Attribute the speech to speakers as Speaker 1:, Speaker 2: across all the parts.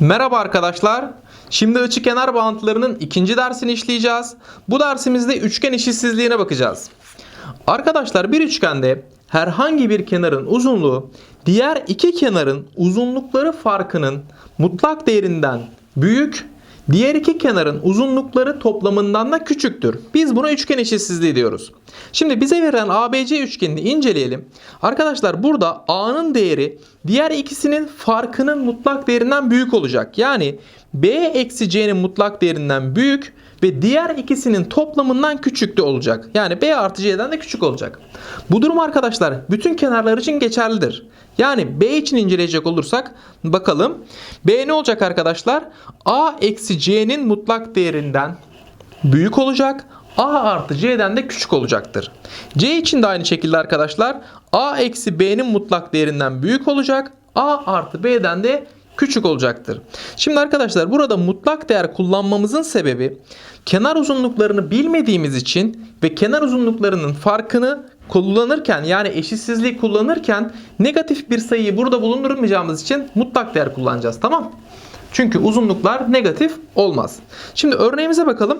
Speaker 1: Merhaba arkadaşlar. Şimdi açı kenar bağıntılarının ikinci dersini işleyeceğiz. Bu dersimizde üçgen eşitsizliğine bakacağız. Arkadaşlar bir üçgende herhangi bir kenarın uzunluğu diğer iki kenarın uzunlukları farkının mutlak değerinden büyük, diğer iki kenarın uzunlukları toplamından da küçüktür. Biz buna üçgen eşitsizliği diyoruz. Şimdi bize verilen ABC üçgenini inceleyelim. Arkadaşlar burada A'nın değeri diğer ikisinin farkının mutlak değerinden büyük olacak. Yani B eksi C'nin mutlak değerinden büyük ve diğer ikisinin toplamından küçük de olacak. Yani B artı C'den de küçük olacak. Bu durum arkadaşlar bütün kenarlar için geçerlidir. Yani B için inceleyecek olursak bakalım. B ne olacak arkadaşlar? A eksi C'nin mutlak değerinden büyük olacak. A artı C'den de küçük olacaktır. C için de aynı şekilde arkadaşlar A eksi B'nin mutlak değerinden büyük olacak. A artı B'den de küçük olacaktır. Şimdi arkadaşlar burada mutlak değer kullanmamızın sebebi kenar uzunluklarını bilmediğimiz için ve kenar uzunluklarının farkını kullanırken yani eşitsizliği kullanırken negatif bir sayıyı burada bulundurmayacağımız için mutlak değer kullanacağız. Tamam? Çünkü uzunluklar negatif olmaz. Şimdi örneğimize bakalım.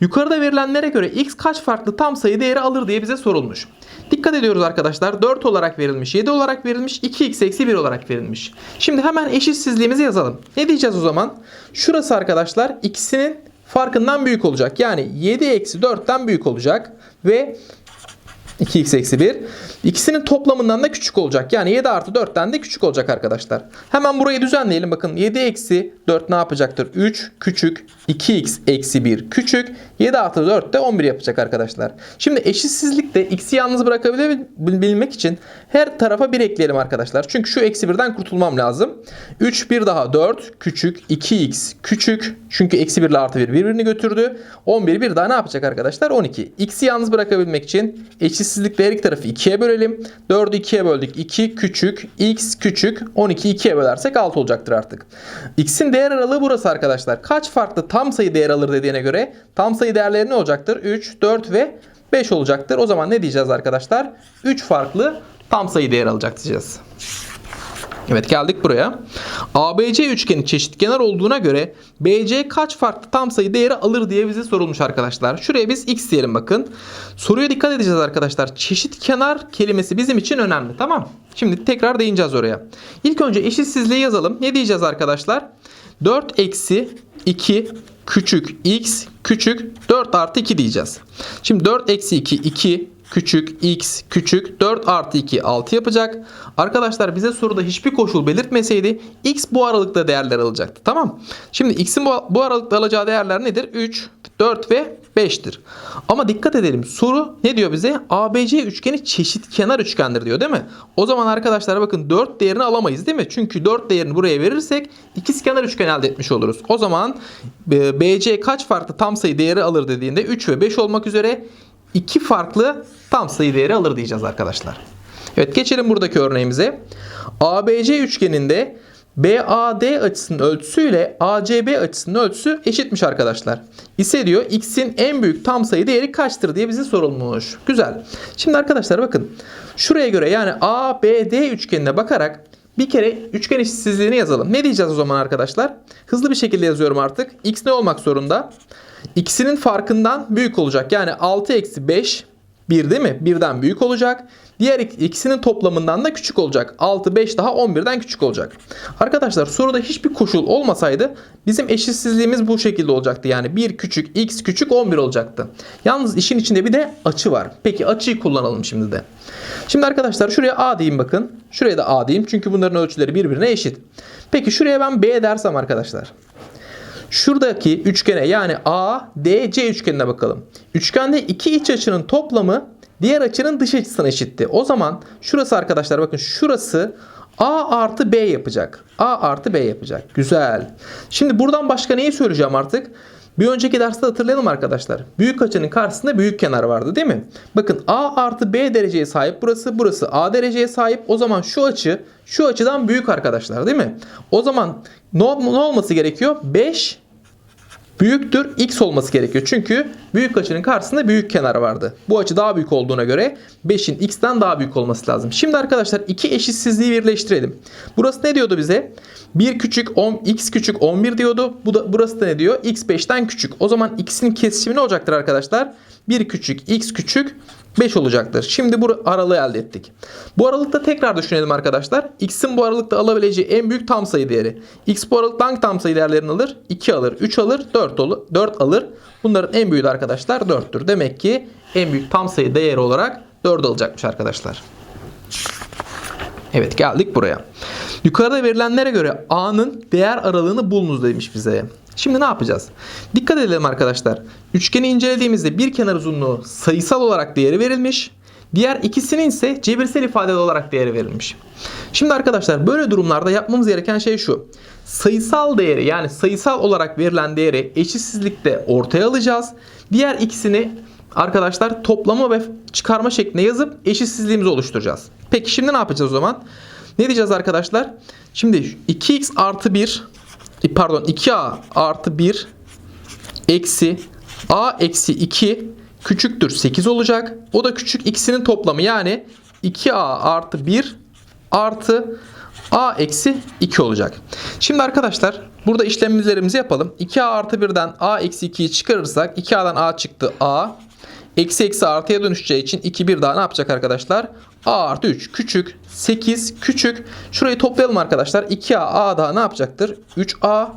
Speaker 1: Yukarıda verilenlere göre x kaç farklı tam sayı değeri alır diye bize sorulmuş. Dikkat ediyoruz arkadaşlar. 4 olarak verilmiş, 7 olarak verilmiş, 2x eksi 1 olarak verilmiş. Şimdi hemen eşitsizliğimizi yazalım. Ne diyeceğiz o zaman? Şurası arkadaşlar ikisinin farkından büyük olacak. Yani 7 eksi 4'ten büyük olacak. Ve 2x eksi 1. İkisinin toplamından da küçük olacak. Yani 7 artı 4'ten de küçük olacak arkadaşlar. Hemen burayı düzenleyelim. Bakın 7 eksi 4 ne yapacaktır? 3 küçük 2x eksi 1 küçük 7 artı 4 de 11 yapacak arkadaşlar. Şimdi eşitsizlikte x'i yalnız bırakabilmek için her tarafa 1 ekleyelim arkadaşlar. Çünkü şu eksi 1'den kurtulmam lazım. 3 1 daha 4 küçük 2x küçük. Çünkü eksi 1 ile artı 1 birbirini götürdü. 11 bir daha ne yapacak arkadaşlar? 12. X'i yalnız bırakabilmek için eşitsizlikle her iki tarafı 2'ye bölelim. 4'ü 2'ye böldük. 2 küçük x küçük 12 2'ye bölersek 6 olacaktır artık. X'in değer aralığı burası arkadaşlar. Kaç farklı tam sayı değer alır dediğine göre tam sayı değerleri ne olacaktır? 3, 4 ve 5 olacaktır. O zaman ne diyeceğiz arkadaşlar? 3 farklı tam sayı değer alacak diyeceğiz. Evet geldik buraya. ABC üçgeni çeşitkenar olduğuna göre BC kaç farklı tam sayı değeri alır diye bize sorulmuş arkadaşlar. Şuraya biz x diyelim bakın. Soruya dikkat edeceğiz arkadaşlar. Çeşitkenar kelimesi bizim için önemli tamam. Şimdi tekrar değineceğiz oraya. İlk önce eşitsizliği yazalım. Ne diyeceğiz arkadaşlar? 4 eksi 2 küçük x küçük 4 artı 2 diyeceğiz. Şimdi 4 eksi 2 2 küçük x küçük 4 artı 2 6 yapacak. Arkadaşlar bize soruda hiçbir koşul belirtmeseydi x bu aralıkta değerler alacaktı. Tamam. Şimdi x'in bu, bu aralıkta alacağı değerler nedir? 3, 4 ve 5'tir. Ama dikkat edelim. Soru ne diyor bize? ABC üçgeni çeşit kenar üçgendir diyor değil mi? O zaman arkadaşlar bakın 4 değerini alamayız değil mi? Çünkü 4 değerini buraya verirsek ikizkenar üçgen elde etmiş oluruz. O zaman e, BC kaç farklı tam sayı değeri alır dediğinde 3 ve 5 olmak üzere iki farklı tam sayı değeri alır diyeceğiz arkadaşlar. Evet geçelim buradaki örneğimize. ABC üçgeninde BAD açısının ölçüsüyle ACB açısının ölçüsü eşitmiş arkadaşlar. İse diyor x'in en büyük tam sayı değeri kaçtır diye bize sorulmuş. Güzel. Şimdi arkadaşlar bakın. Şuraya göre yani ABD üçgenine bakarak bir kere üçgen eşitsizliğini yazalım. Ne diyeceğiz o zaman arkadaşlar? Hızlı bir şekilde yazıyorum artık. X ne olmak zorunda? İkisinin farkından büyük olacak. Yani 6 eksi 5 1 değil mi? 1'den büyük olacak. Diğer ikisinin toplamından da küçük olacak. 6, 5 daha 11'den küçük olacak. Arkadaşlar soruda hiçbir koşul olmasaydı bizim eşitsizliğimiz bu şekilde olacaktı. Yani 1 küçük, x küçük 11 olacaktı. Yalnız işin içinde bir de açı var. Peki açıyı kullanalım şimdi de. Şimdi arkadaşlar şuraya a diyeyim bakın. Şuraya da a diyeyim çünkü bunların ölçüleri birbirine eşit. Peki şuraya ben b dersem arkadaşlar. Şuradaki üçgene yani ADC üçgenine bakalım. Üçgende iki iç açının toplamı diğer açının dış açısına eşitti. O zaman şurası arkadaşlar bakın şurası A artı B yapacak. A artı B yapacak. Güzel. Şimdi buradan başka neyi söyleyeceğim artık? Bir önceki derste hatırlayalım arkadaşlar. Büyük açının karşısında büyük kenar vardı değil mi? Bakın A artı B dereceye sahip burası. Burası A dereceye sahip. O zaman şu açı şu açıdan büyük arkadaşlar değil mi? O zaman ne, ne olması gerekiyor? 5 büyüktür x olması gerekiyor. Çünkü büyük açının karşısında büyük kenar vardı. Bu açı daha büyük olduğuna göre 5'in x'ten daha büyük olması lazım. Şimdi arkadaşlar iki eşitsizliği birleştirelim. Burası ne diyordu bize? 1 küçük 10 x küçük 11 diyordu. Bu da burası da ne diyor? x 5'ten küçük. O zaman x'in kesişimi ne olacaktır arkadaşlar? 1 küçük x küçük 5 olacaktır. Şimdi bu aralığı elde ettik. Bu aralıkta tekrar düşünelim arkadaşlar. X'in bu aralıkta alabileceği en büyük tam sayı değeri. X bu aralıkta hangi tam sayı değerlerini alır? 2 alır, 3 alır, 4 alır. 4 alır. Bunların en büyüğü de arkadaşlar 4'tür. Demek ki en büyük tam sayı değeri olarak 4 alacakmış arkadaşlar. Evet geldik buraya. Yukarıda verilenlere göre A'nın değer aralığını bulunuz demiş bize. Şimdi ne yapacağız? Dikkat edelim arkadaşlar. Üçgeni incelediğimizde bir kenar uzunluğu sayısal olarak değeri verilmiş. Diğer ikisinin ise cebirsel ifade olarak değeri verilmiş. Şimdi arkadaşlar böyle durumlarda yapmamız gereken şey şu. Sayısal değeri yani sayısal olarak verilen değeri eşitsizlikte ortaya alacağız. Diğer ikisini arkadaşlar toplama ve çıkarma şeklinde yazıp eşitsizliğimizi oluşturacağız. Peki şimdi ne yapacağız o zaman? Ne diyeceğiz arkadaşlar? Şimdi 2x artı 1 pardon 2a artı 1 eksi a eksi 2 küçüktür 8 olacak. O da küçük x'inin toplamı yani 2a artı 1 artı a eksi 2 olacak. Şimdi arkadaşlar burada işlemlerimizi yapalım. 2a artı 1'den a eksi 2'yi çıkarırsak 2a'dan a çıktı a. Eksi eksi artıya dönüşeceği için 2 bir daha ne yapacak arkadaşlar? A artı 3 küçük 8 küçük. Şurayı toplayalım arkadaşlar. 2A A daha ne yapacaktır? 3A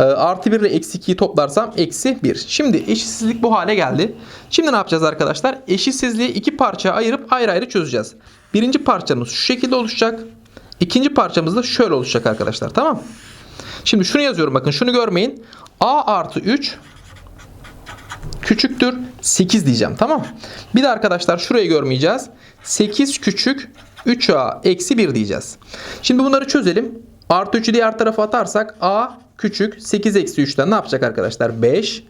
Speaker 1: e, artı 1 ile eksi 2'yi toplarsam eksi 1. Şimdi eşitsizlik bu hale geldi. Şimdi ne yapacağız arkadaşlar? Eşitsizliği iki parçaya ayırıp ayrı ayrı çözeceğiz. Birinci parçamız şu şekilde oluşacak. İkinci parçamız da şöyle oluşacak arkadaşlar. Tamam Şimdi şunu yazıyorum bakın şunu görmeyin. A artı 3 küçüktür 8 diyeceğim tamam Bir de arkadaşlar şurayı görmeyeceğiz. 8 küçük 3a eksi 1 diyeceğiz. Şimdi bunları çözelim. Artı 3'ü diğer tarafa atarsak a küçük 8 eksi 3'ten ne yapacak arkadaşlar? 5.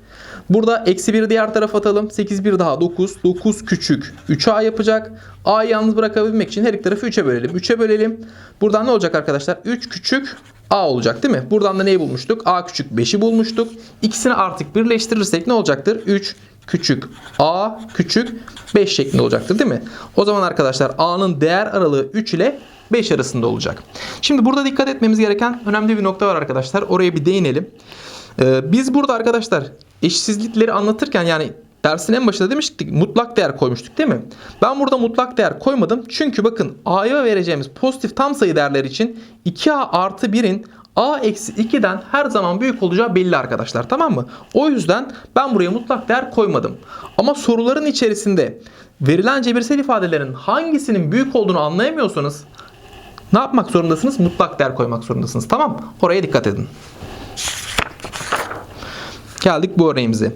Speaker 1: Burada eksi 1'i diğer tarafa atalım. 8 1 daha 9. 9 küçük 3a yapacak. A'yı yalnız bırakabilmek için her iki tarafı 3'e bölelim. 3'e bölelim. Buradan ne olacak arkadaşlar? 3 küçük A olacak değil mi? Buradan da neyi bulmuştuk? A küçük 5'i bulmuştuk. İkisini artık birleştirirsek ne olacaktır? 3 küçük A küçük 5 şeklinde olacaktır değil mi? O zaman arkadaşlar A'nın değer aralığı 3 ile 5 arasında olacak. Şimdi burada dikkat etmemiz gereken önemli bir nokta var arkadaşlar. Oraya bir değinelim. Ee, biz burada arkadaşlar eşsizlikleri anlatırken yani dersin en başında demiştik mutlak değer koymuştuk değil mi? Ben burada mutlak değer koymadım. Çünkü bakın A'ya vereceğimiz pozitif tam sayı değerler için 2A artı 1'in A eksi 2'den her zaman büyük olacağı belli arkadaşlar tamam mı? O yüzden ben buraya mutlak değer koymadım. Ama soruların içerisinde verilen cebirsel ifadelerin hangisinin büyük olduğunu anlayamıyorsanız ne yapmak zorundasınız? Mutlak değer koymak zorundasınız. Tamam Oraya dikkat edin. Geldik bu örneğimize.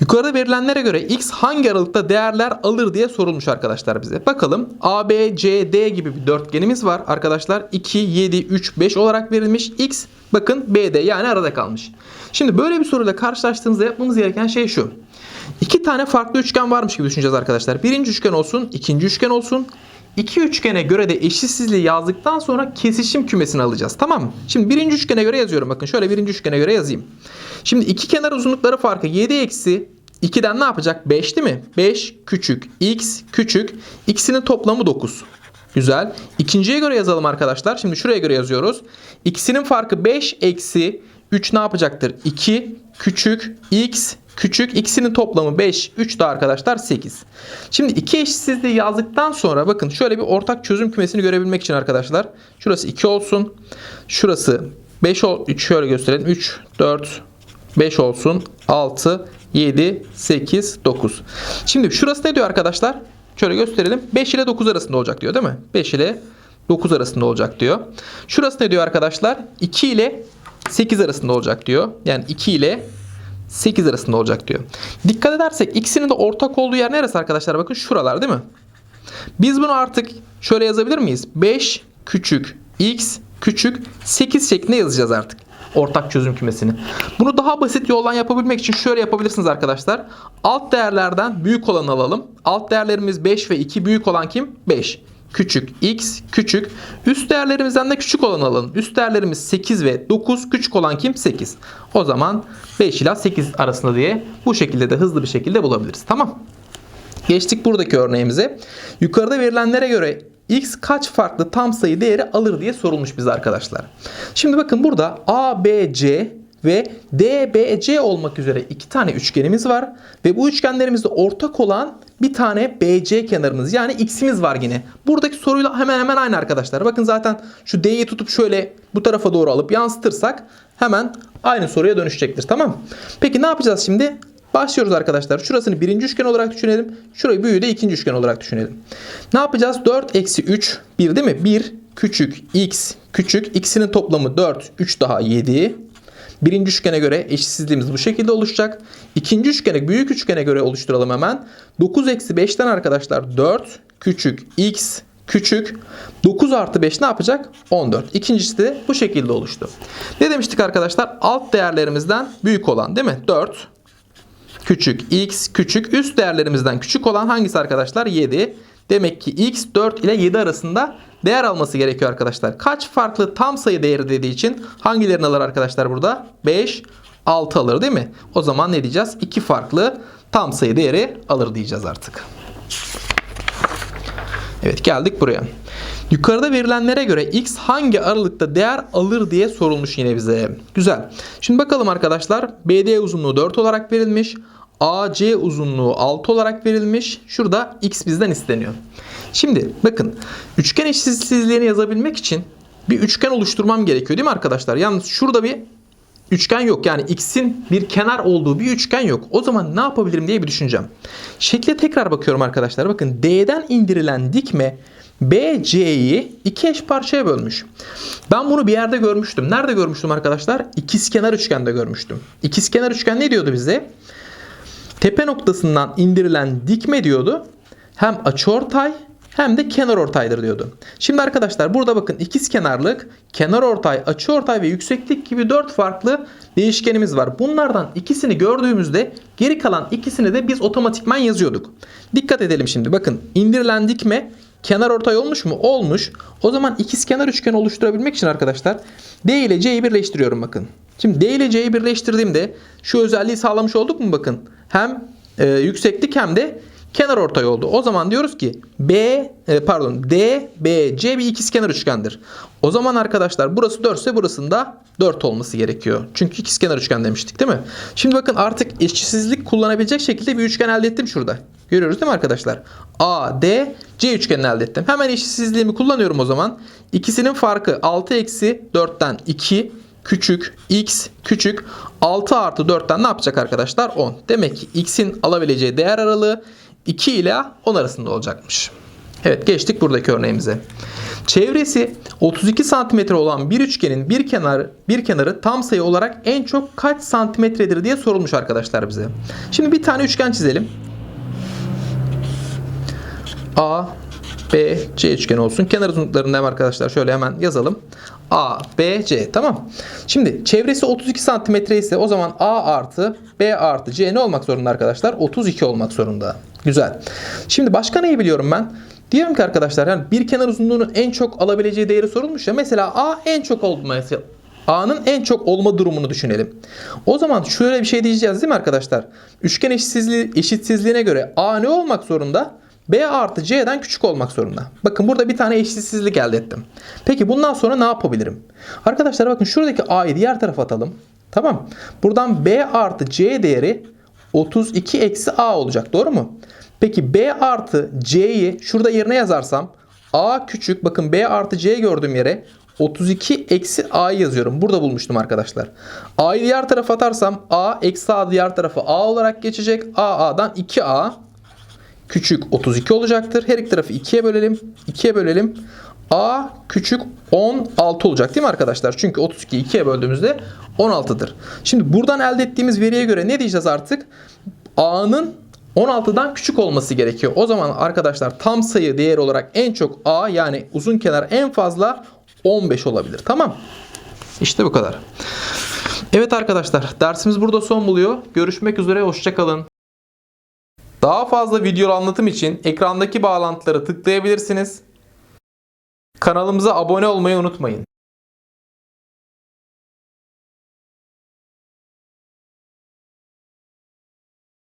Speaker 1: Yukarıda verilenlere göre x hangi aralıkta değerler alır diye sorulmuş arkadaşlar bize. Bakalım A, B, C, D gibi bir dörtgenimiz var arkadaşlar. 2, 7, 3, 5 olarak verilmiş. X bakın B'de yani arada kalmış. Şimdi böyle bir soruyla karşılaştığımızda yapmamız gereken şey şu. İki tane farklı üçgen varmış gibi düşüneceğiz arkadaşlar. Birinci üçgen olsun, ikinci üçgen olsun. İki üçgene göre de eşitsizliği yazdıktan sonra kesişim kümesini alacağız. Tamam mı? Şimdi birinci üçgene göre yazıyorum. Bakın şöyle birinci üçgene göre yazayım. Şimdi iki kenar uzunlukları farkı 7 eksi 2'den ne yapacak? 5 değil mi? 5 küçük x küçük x'inin toplamı 9. Güzel. İkinciye göre yazalım arkadaşlar. Şimdi şuraya göre yazıyoruz. X'inin farkı 5 eksi 3 ne yapacaktır? 2 küçük x küçük x'inin toplamı 5. 3 de arkadaşlar 8. Şimdi iki eşitsizliği yazdıktan sonra bakın şöyle bir ortak çözüm kümesini görebilmek için arkadaşlar. Şurası 2 olsun. Şurası 5 ol şöyle gösterelim. 3 4 5 olsun. 6 7 8 9. Şimdi şurası ne diyor arkadaşlar? Şöyle gösterelim. 5 ile 9 arasında olacak diyor değil mi? 5 ile 9 arasında olacak diyor. Şurası ne diyor arkadaşlar? 2 ile 8 arasında olacak diyor. Yani 2 ile 8 arasında olacak diyor. Dikkat edersek ikisinin de ortak olduğu yer neresi arkadaşlar? Bakın şuralar değil mi? Biz bunu artık şöyle yazabilir miyiz? 5 küçük x küçük 8 şeklinde yazacağız artık. Ortak çözüm kümesini. Bunu daha basit yoldan yapabilmek için şöyle yapabilirsiniz arkadaşlar. Alt değerlerden büyük olanı alalım. Alt değerlerimiz 5 ve 2 büyük olan kim? 5. küçük x küçük. Üst değerlerimizden de küçük olan alalım. Üst değerlerimiz 8 ve 9. Küçük olan kim? 8. O zaman 5 ila 8 arasında diye bu şekilde de hızlı bir şekilde bulabiliriz. Tamam. Geçtik buradaki örneğimize. Yukarıda verilenlere göre x kaç farklı tam sayı değeri alır diye sorulmuş bize arkadaşlar. Şimdi bakın burada a, b, c ve d, b, c olmak üzere iki tane üçgenimiz var. Ve bu üçgenlerimizde ortak olan bir tane BC kenarımız yani x'imiz var yine. Buradaki soruyla hemen hemen aynı arkadaşlar. Bakın zaten şu D'yi tutup şöyle bu tarafa doğru alıp yansıtırsak hemen aynı soruya dönüşecektir. Tamam. Peki ne yapacağız şimdi? Başlıyoruz arkadaşlar. Şurasını birinci üçgen olarak düşünelim. Şurayı büyüğü de ikinci üçgen olarak düşünelim. Ne yapacağız? 4 eksi 3 1 değil mi? 1 küçük x küçük x'inin toplamı 4 3 daha 7. Birinci üçgene göre eşitsizliğimiz bu şekilde oluşacak. İkinci üçgene büyük üçgene göre oluşturalım hemen. 9 eksi 5'ten arkadaşlar 4 küçük x küçük 9 artı 5 ne yapacak? 14. İkincisi de bu şekilde oluştu. Ne demiştik arkadaşlar? Alt değerlerimizden büyük olan değil mi? 4 küçük x küçük üst değerlerimizden küçük olan hangisi arkadaşlar? 7. Demek ki x 4 ile 7 arasında değer alması gerekiyor arkadaşlar. Kaç farklı tam sayı değeri dediği için hangilerini alır arkadaşlar burada? 5, 6 alır değil mi? O zaman ne diyeceğiz? 2 farklı tam sayı değeri alır diyeceğiz artık. Evet geldik buraya. Yukarıda verilenlere göre x hangi aralıkta değer alır diye sorulmuş yine bize. Güzel. Şimdi bakalım arkadaşlar. BD uzunluğu 4 olarak verilmiş. AC uzunluğu 6 olarak verilmiş. Şurada x bizden isteniyor. Şimdi bakın üçgen eşitsizliğini yazabilmek için bir üçgen oluşturmam gerekiyor değil mi arkadaşlar? Yalnız şurada bir üçgen yok. Yani x'in bir kenar olduğu bir üçgen yok. O zaman ne yapabilirim diye bir düşüneceğim. Şekle tekrar bakıyorum arkadaşlar. Bakın D'den indirilen dikme BC'yi iki eş parçaya bölmüş. Ben bunu bir yerde görmüştüm. Nerede görmüştüm arkadaşlar? İkizkenar üçgende görmüştüm. İkizkenar üçgen ne diyordu bize? Tepe noktasından indirilen dikme diyordu. Hem açıortay hem de kenar ortaydır diyordu. Şimdi arkadaşlar burada bakın ikiz kenarlık, kenar ortay, açı ortay ve yükseklik gibi dört farklı değişkenimiz var. Bunlardan ikisini gördüğümüzde geri kalan ikisini de biz otomatikman yazıyorduk. Dikkat edelim şimdi bakın indirilen dikme kenar ortay olmuş mu? Olmuş. O zaman ikiz kenar üçgen oluşturabilmek için arkadaşlar D ile C'yi birleştiriyorum bakın. Şimdi D ile C'yi birleştirdiğimde şu özelliği sağlamış olduk mu bakın. Hem e, yükseklik hem de kenar ortay oldu. O zaman diyoruz ki B e, pardon D B C bir ikizkenar üçgendir. O zaman arkadaşlar burası 4 ise burasının da 4 olması gerekiyor. Çünkü ikizkenar üçgen demiştik değil mi? Şimdi bakın artık eşitsizlik kullanabilecek şekilde bir üçgen elde ettim şurada. Görüyoruz değil mi arkadaşlar? A, D, C üçgenini elde ettim. Hemen eşitsizliğimi kullanıyorum o zaman. İkisinin farkı 6 eksi 4'ten 2 küçük x küçük 6 artı 4'ten ne yapacak arkadaşlar? 10. Demek ki x'in alabileceği değer aralığı 2 ile 10 arasında olacakmış. Evet geçtik buradaki örneğimize. Çevresi 32 santimetre olan bir üçgenin bir kenar bir kenarı tam sayı olarak en çok kaç santimetredir diye sorulmuş arkadaşlar bize. Şimdi bir tane üçgen çizelim. A, B, C üçgeni olsun. Kenar uzunluklarını hem arkadaşlar şöyle hemen yazalım. A, B, C. Tamam. Şimdi çevresi 32 santimetre ise o zaman A artı B artı C ne olmak zorunda arkadaşlar? 32 olmak zorunda. Güzel. Şimdi başka neyi biliyorum ben? Diyorum ki arkadaşlar yani bir kenar uzunluğunun en çok alabileceği değeri sorulmuş ya. Mesela A en çok olması A'nın en çok olma durumunu düşünelim. O zaman şöyle bir şey diyeceğiz değil mi arkadaşlar? Üçgen eşitsizliği, eşitsizliğine göre A ne olmak zorunda? B artı C'den küçük olmak zorunda. Bakın burada bir tane eşitsizlik elde ettim. Peki bundan sonra ne yapabilirim? Arkadaşlar bakın şuradaki A'yı diğer tarafa atalım. Tamam. Buradan B artı C değeri 32 eksi A olacak. Doğru mu? Peki B artı C'yi şurada yerine yazarsam A küçük bakın B artı C gördüğüm yere 32 eksi A'yı yazıyorum. Burada bulmuştum arkadaşlar. A'yı diğer tarafa atarsam A eksi A diğer tarafa A olarak geçecek. A A'dan 2A küçük 32 olacaktır. Her iki tarafı 2'ye bölelim. 2'ye bölelim. A küçük 16 olacak değil mi arkadaşlar? Çünkü 32'yi 2'ye böldüğümüzde 16'dır. Şimdi buradan elde ettiğimiz veriye göre ne diyeceğiz artık? A'nın 16'dan küçük olması gerekiyor. O zaman arkadaşlar tam sayı değeri olarak en çok A yani uzun kenar en fazla 15 olabilir. Tamam. İşte bu kadar. Evet arkadaşlar dersimiz burada son buluyor. Görüşmek üzere hoşçakalın. Daha fazla video anlatım için ekrandaki bağlantılara tıklayabilirsiniz. Kanalımıza abone olmayı unutmayın.